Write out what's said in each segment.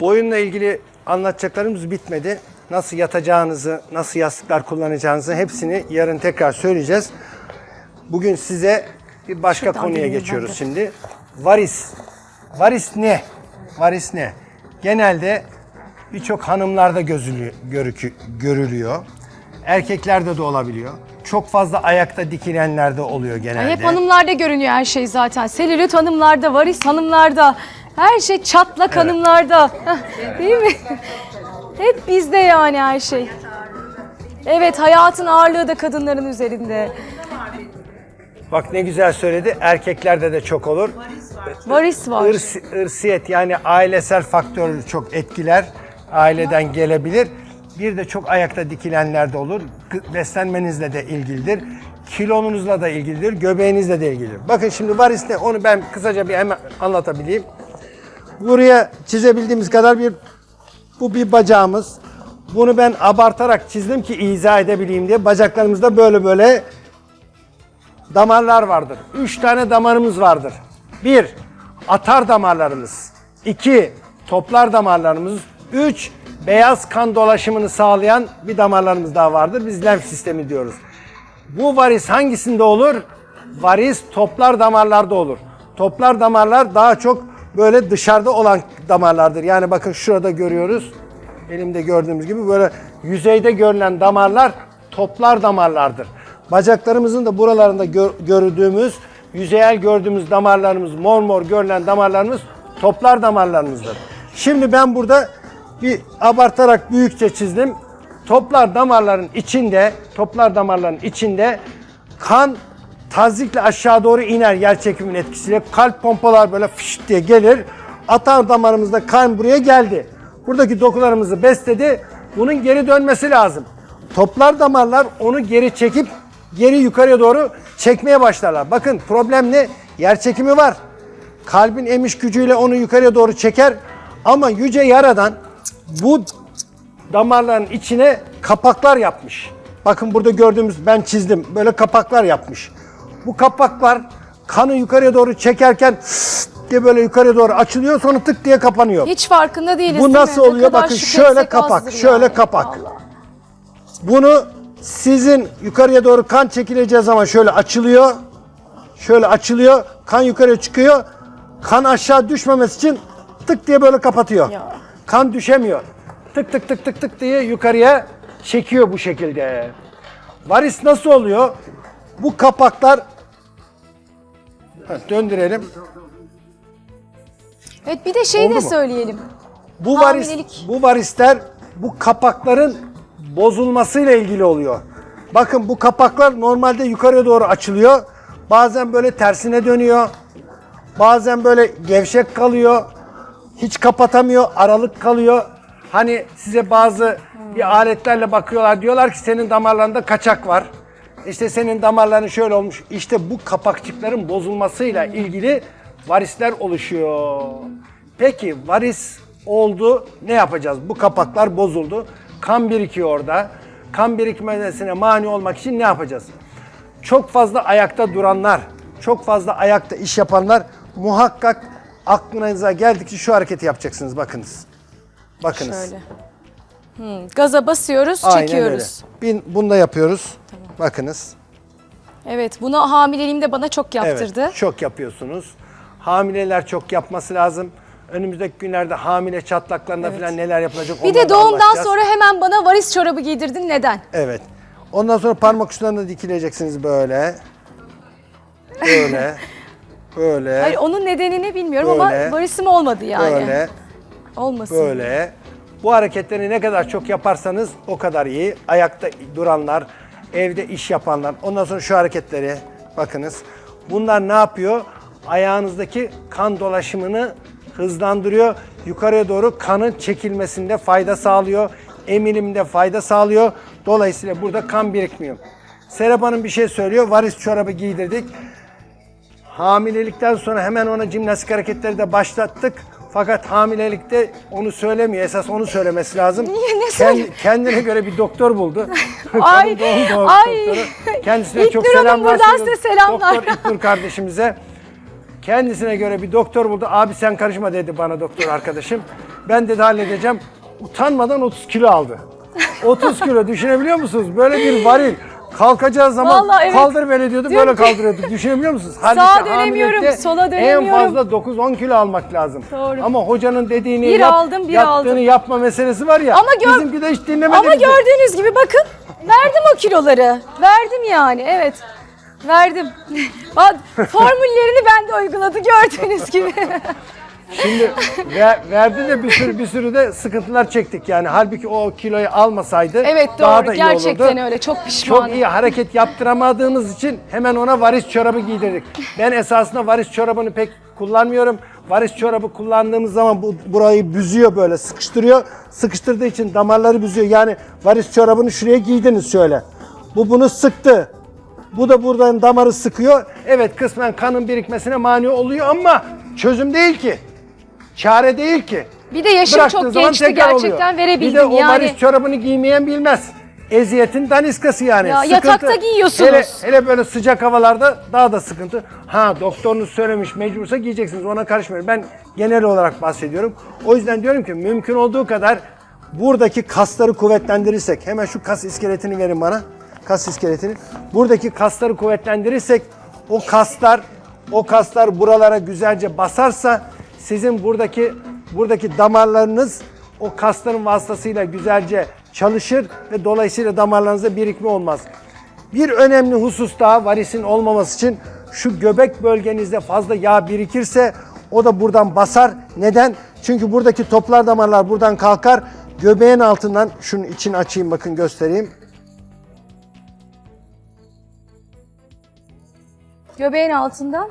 Boyunla ilgili anlatacaklarımız bitmedi. Nasıl yatacağınızı, nasıl yastıklar kullanacağınızı hepsini yarın tekrar söyleyeceğiz. Bugün size bir başka Şuradan konuya geçiyoruz şimdi. Varis. Varis ne? Varis ne? Genelde birçok hanımlarda gözülü, görükü, görülüyor. Erkeklerde de olabiliyor. Çok fazla ayakta dikilenlerde oluyor genelde. Hep hanımlarda görünüyor her şey zaten. Selülit hanımlarda, varis hanımlarda. Her şey çatlak hanımlarda. Heh, Değil mi? Hep bizde yani her şey. Evet hayatın ağırlığı da kadınların üzerinde. Bak ne güzel söyledi. Erkeklerde de çok olur. Varis var. Irs, ırsiyet yani ailesel faktör çok etkiler. Aileden gelebilir. Bir de çok ayakta dikilenler de olur. Beslenmenizle de ilgilidir. Kilonuzla da ilgilidir. Göbeğinizle de ilgilidir. Bakın şimdi varis ne? Onu ben kısaca bir hemen anlatabileyim. Buraya çizebildiğimiz kadar bir bu bir bacağımız. Bunu ben abartarak çizdim ki izah edebileyim diye. Bacaklarımızda böyle böyle damarlar vardır. Üç tane damarımız vardır. Bir, atar damarlarımız. İki, toplar damarlarımız. Üç, beyaz kan dolaşımını sağlayan bir damarlarımız daha vardır. Biz lenf sistemi diyoruz. Bu varis hangisinde olur? Varis toplar damarlarda olur. Toplar damarlar daha çok böyle dışarıda olan damarlardır. Yani bakın şurada görüyoruz. Elimde gördüğümüz gibi böyle yüzeyde görülen damarlar toplar damarlardır. Bacaklarımızın da buralarında gör- gördüğümüz, yüzeyel gördüğümüz damarlarımız, mor mor görülen damarlarımız toplar damarlarımızdır. Şimdi ben burada bir abartarak büyükçe çizdim. Toplar damarların içinde, toplar damarların içinde kan tazikle aşağı doğru iner yer çekimin etkisiyle. Kalp pompalar böyle fışt diye gelir. Atar damarımızda kan buraya geldi. Buradaki dokularımızı besledi. Bunun geri dönmesi lazım. Toplar damarlar onu geri çekip geri yukarıya doğru çekmeye başlarlar. Bakın problem ne? Yer çekimi var. Kalbin emiş gücüyle onu yukarıya doğru çeker. Ama yüce yaradan bu damarların içine kapaklar yapmış. Bakın burada gördüğümüz ben çizdim. Böyle kapaklar yapmış. Bu kapaklar kanı yukarıya doğru çekerken diye böyle yukarıya doğru açılıyor sonra tık diye kapanıyor. Hiç farkında değiliz Bu değil mi? nasıl Ne oluyor? Bakın şöyle kapak, şöyle yani. kapak. Allah. Bunu sizin yukarıya doğru kan çekileceği zaman şöyle açılıyor. Şöyle açılıyor. Kan yukarıya çıkıyor. Kan aşağı düşmemesi için tık diye böyle kapatıyor. Ya. Kan düşemiyor. Tık tık tık tık tık diye yukarıya çekiyor bu şekilde. Varis nasıl oluyor? Bu kapaklar Heh, döndürelim. Evet bir de şeyi Oldu de mu? söyleyelim. Bu varis, Hamilelik. bu varisler bu kapakların bozulmasıyla ilgili oluyor. Bakın bu kapaklar normalde yukarıya doğru açılıyor. Bazen böyle tersine dönüyor. Bazen böyle gevşek kalıyor. Hiç kapatamıyor, aralık kalıyor. Hani size bazı bir aletlerle bakıyorlar. Diyorlar ki senin damarlarında kaçak var. İşte senin damarların şöyle olmuş. İşte bu kapakçıkların bozulmasıyla ilgili varisler oluşuyor. Peki varis oldu ne yapacağız? Bu kapaklar bozuldu. Kan birikiyor orada. Kan birikmesine mani olmak için ne yapacağız? Çok fazla ayakta duranlar, çok fazla ayakta iş yapanlar muhakkak aklınıza geldikçe şu hareketi yapacaksınız. Bakınız. Bakınız. Şöyle. Hmm, Gaza basıyoruz, Aynen çekiyoruz. öyle. Bin, bunu da yapıyoruz. Bakınız. Evet bunu hamileliğimde bana çok yaptırdı. Evet, çok yapıyorsunuz. Hamileler çok yapması lazım. Önümüzdeki günlerde hamile çatlaklarında falan neler yapılacak Bir de onları da doğumdan anlatacağız. sonra hemen bana varis çorabı giydirdin. Neden? Evet. Ondan sonra parmak uçlarına dikileceksiniz böyle. Böyle. Böyle. Hayır onun nedenini bilmiyorum Böyle. ama varisim olmadı yani. Böyle. Olmasın. Böyle. Bu hareketleri ne kadar çok yaparsanız o kadar iyi. Ayakta duranlar, evde iş yapanlar. Ondan sonra şu hareketleri bakınız. Bunlar ne yapıyor? Ayağınızdaki kan dolaşımını hızlandırıyor. Yukarıya doğru kanın çekilmesinde fayda sağlıyor. Emilimde fayda sağlıyor. Dolayısıyla burada kan birikmiyor. Serap Hanım bir şey söylüyor. Varis çorabı giydirdik. Hamilelikten sonra hemen ona jimnastik hareketleri de başlattık. Fakat hamilelikte onu söylemiyor. Esas onu söylemesi lazım. Niye? Ne Kend- söyle- kendine göre bir doktor buldu. Ay, doğum doğum ay. doktoru. Kendisine İlknur çok selamlar buradan size selamlar. Doktor İlknur kardeşimize. Kendisine göre bir doktor buldu. Abi sen karışma dedi bana doktor arkadaşım. Ben dedi halledeceğim. Utanmadan 30 kilo aldı. 30 kilo düşünebiliyor musunuz? Böyle bir varil. Kalkacağı zaman Vallahi evet. kaldır beni diyordu Diyorum böyle ki- kaldırıyorduk. Düşünebiliyor musunuz? Sağa dönemiyorum, hamilelikte sola En dönemiyorum. fazla 9-10 kilo almak lazım. Doğru. Ama hocanın dediğini Bir yap, aldım, bir yaptığını aldım. yapma meselesi var ya. Ama gör- bizimki de hiç dinlemedi. Ama bizi. gördüğünüz gibi bakın verdim o kiloları. Verdim yani evet. Verdim. Bak, Formüllerini ben de uyguladı gördüğünüz gibi. Şimdi ver- verdi de bir sürü bir sürü de sıkıntılar çektik yani. Halbuki o kiloyu almasaydı evet daha doğru da iyi gerçekten olurdu. öyle çok pişmanım. Çok iyi hareket yaptıramadığımız için hemen ona varis çorabı giydirdik. Ben esasında varis çorabını pek kullanmıyorum. Varis çorabı kullandığımız zaman bu burayı büzüyor böyle sıkıştırıyor. Sıkıştırdığı için damarları büzüyor. Yani varis çorabını şuraya giydiniz şöyle. Bu bunu sıktı. Bu da buradan damarı sıkıyor. Evet kısmen kanın birikmesine mani oluyor ama çözüm değil ki. Çare değil ki. Bir de yaşım çok gençti gerçekten oluyor. verebildim Bir de o yani. varis çorabını giymeyen bilmez. Eziyetin daniskası yani. Ya, Sıkıntı. yatakta giyiyorsunuz. Hele, hele böyle sıcak havalarda daha da sıkıntı. Ha doktorunuz söylemiş mecbursa giyeceksiniz ona karışmıyorum. Ben genel olarak bahsediyorum. O yüzden diyorum ki mümkün olduğu kadar buradaki kasları kuvvetlendirirsek hemen şu kas iskeletini verin bana. Kas iskeletini. Buradaki kasları kuvvetlendirirsek o kaslar o kaslar buralara güzelce basarsa sizin buradaki buradaki damarlarınız o kasların vasıtasıyla güzelce çalışır ve dolayısıyla damarlarınızda birikme olmaz. Bir önemli husus daha varisin olmaması için şu göbek bölgenizde fazla yağ birikirse o da buradan basar. Neden? Çünkü buradaki toplar damarlar buradan kalkar. Göbeğin altından şunun içini açayım bakın göstereyim. Göbeğin altından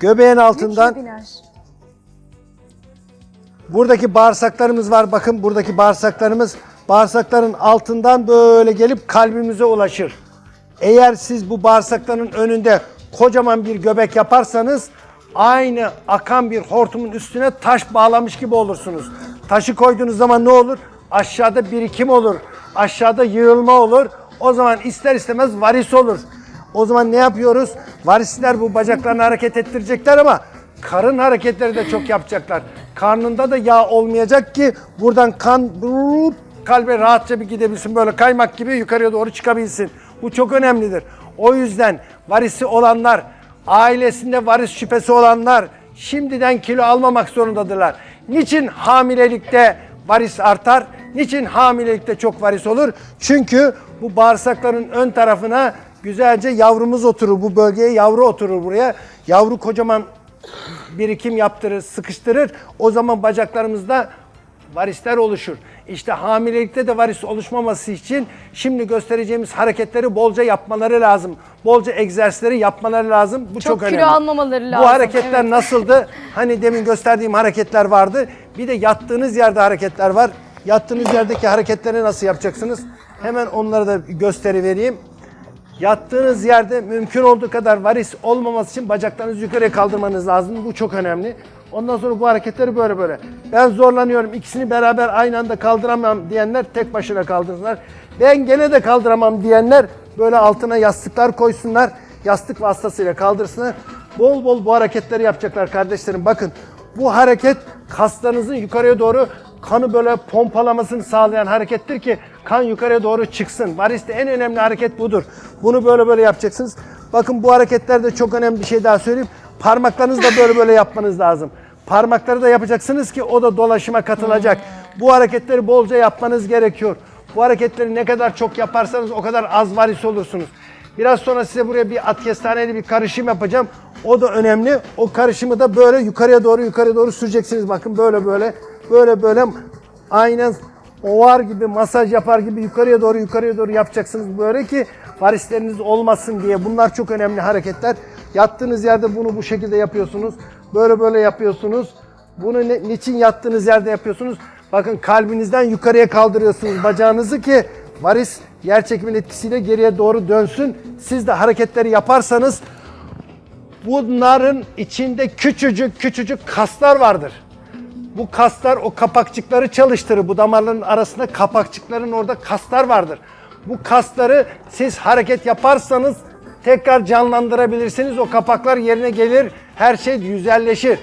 Göbeğin altından biner. Buradaki bağırsaklarımız var. Bakın buradaki bağırsaklarımız bağırsakların altından böyle gelip kalbimize ulaşır. Eğer siz bu bağırsakların önünde kocaman bir göbek yaparsanız aynı akan bir hortumun üstüne taş bağlamış gibi olursunuz. Taşı koyduğunuz zaman ne olur? Aşağıda birikim olur. Aşağıda yığılma olur. O zaman ister istemez varis olur. O zaman ne yapıyoruz? Varisler bu bacaklarını hareket ettirecekler ama karın hareketleri de çok yapacaklar. Karnında da yağ olmayacak ki buradan kan kalbe rahatça bir gidebilsin. Böyle kaymak gibi yukarıya doğru çıkabilsin. Bu çok önemlidir. O yüzden varisi olanlar, ailesinde varis şüphesi olanlar şimdiden kilo almamak zorundadırlar. Niçin hamilelikte varis artar? Niçin hamilelikte çok varis olur? Çünkü bu bağırsakların ön tarafına güzelce yavrumuz oturur. Bu bölgeye yavru oturur buraya. Yavru kocaman birikim yaptırır, sıkıştırır. O zaman bacaklarımızda varisler oluşur. İşte hamilelikte de varis oluşmaması için şimdi göstereceğimiz hareketleri bolca yapmaları lazım. Bolca egzersizleri yapmaları lazım. Bu çok, Çok kilo önemli. almamaları lazım, Bu hareketler evet. nasıldı? Hani demin gösterdiğim hareketler vardı. Bir de yattığınız yerde hareketler var. Yattığınız yerdeki hareketleri nasıl yapacaksınız? Hemen onları da gösteri vereyim. Yattığınız yerde mümkün olduğu kadar varis olmaması için bacaklarınızı yukarıya kaldırmanız lazım. Bu çok önemli. Ondan sonra bu hareketleri böyle böyle. Ben zorlanıyorum. İkisini beraber aynı anda kaldıramam diyenler tek başına kaldırsınlar. Ben gene de kaldıramam diyenler böyle altına yastıklar koysunlar. Yastık vasıtasıyla kaldırsınlar. Bol bol bu hareketleri yapacaklar kardeşlerim. Bakın bu hareket kaslarınızın yukarıya doğru kanı böyle pompalamasını sağlayan harekettir ki kan yukarıya doğru çıksın. Variste en önemli hareket budur. Bunu böyle böyle yapacaksınız. Bakın bu hareketlerde çok önemli bir şey daha söyleyeyim. Parmaklarınızı da böyle böyle yapmanız lazım. Parmakları da yapacaksınız ki o da dolaşıma katılacak. Bu hareketleri bolca yapmanız gerekiyor. Bu hareketleri ne kadar çok yaparsanız o kadar az varis olursunuz. Biraz sonra size buraya bir at kestaneli bir karışım yapacağım. O da önemli. O karışımı da böyle yukarıya doğru yukarıya doğru süreceksiniz. Bakın böyle böyle böyle böyle aynen ovar gibi masaj yapar gibi yukarıya doğru yukarıya doğru yapacaksınız böyle ki varisleriniz olmasın diye. Bunlar çok önemli hareketler. Yattığınız yerde bunu bu şekilde yapıyorsunuz. Böyle böyle yapıyorsunuz. Bunu ne, niçin yattığınız yerde yapıyorsunuz? Bakın kalbinizden yukarıya kaldırıyorsunuz bacağınızı ki varis yer çekimin etkisiyle geriye doğru dönsün. Siz de hareketleri yaparsanız bunların içinde küçücük küçücük kaslar vardır. Bu kaslar o kapakçıkları çalıştırır. Bu damarların arasında kapakçıkların orada kaslar vardır. Bu kasları siz hareket yaparsanız tekrar canlandırabilirsiniz. O kapaklar yerine gelir. Her şey güzelleşir.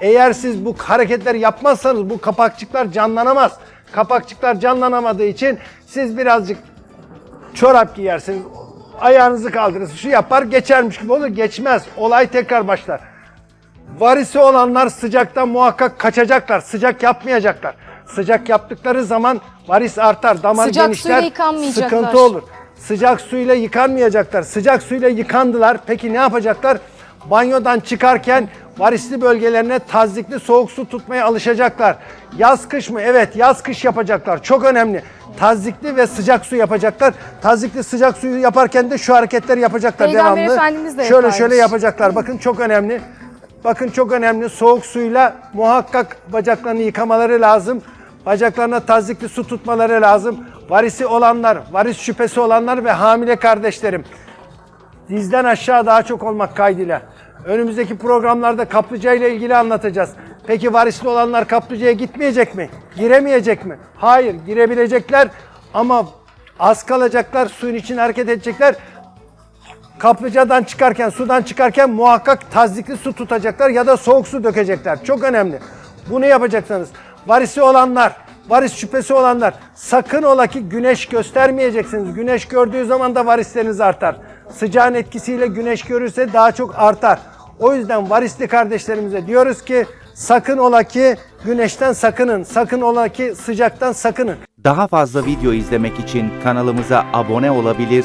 Eğer siz bu hareketleri yapmazsanız bu kapakçıklar canlanamaz. Kapakçıklar canlanamadığı için siz birazcık çorap giyersiniz. Ayağınızı kaldırırsınız. Şu yapar geçermiş gibi olur. Geçmez. Olay tekrar başlar. Varisi olanlar sıcaktan muhakkak kaçacaklar. Sıcak yapmayacaklar. Sıcak yaptıkları zaman varis artar. Damar Sıcak genişler. suyla yıkanmayacaklar. Sıkıntı olur. Sıcak suyla yıkanmayacaklar. Sıcak suyla yıkandılar. Peki ne yapacaklar? Banyodan çıkarken varisli bölgelerine tazyikli soğuk su tutmaya alışacaklar. Yaz kış mı? Evet yaz kış yapacaklar. Çok önemli. Tazyikli ve sıcak su yapacaklar. Tazyikli sıcak suyu yaparken de şu hareketleri yapacaklar Peygamber devamlı. Efendimiz de şöyle yaparmış. şöyle yapacaklar. Bakın çok önemli. Bakın çok önemli. Soğuk suyla muhakkak bacaklarını yıkamaları lazım. Bacaklarına tazikli su tutmaları lazım. Varisi olanlar, varis şüphesi olanlar ve hamile kardeşlerim. Dizden aşağı daha çok olmak kaydıyla. Önümüzdeki programlarda kaplıca ile ilgili anlatacağız. Peki varisli olanlar kaplıcaya gitmeyecek mi? Giremeyecek mi? Hayır, girebilecekler ama az kalacaklar, suyun içine hareket edecekler. Kaplıcadan çıkarken, sudan çıkarken muhakkak tazdikli su tutacaklar ya da soğuk su dökecekler. Çok önemli. Bunu yapacaksınız. Varisi olanlar, varis şüphesi olanlar sakın ola ki güneş göstermeyeceksiniz. Güneş gördüğü zaman da varisleriniz artar. Sıcağın etkisiyle güneş görürse daha çok artar. O yüzden varisli kardeşlerimize diyoruz ki sakın ola ki güneşten sakının. Sakın ola ki sıcaktan sakının. Daha fazla video izlemek için kanalımıza abone olabilir,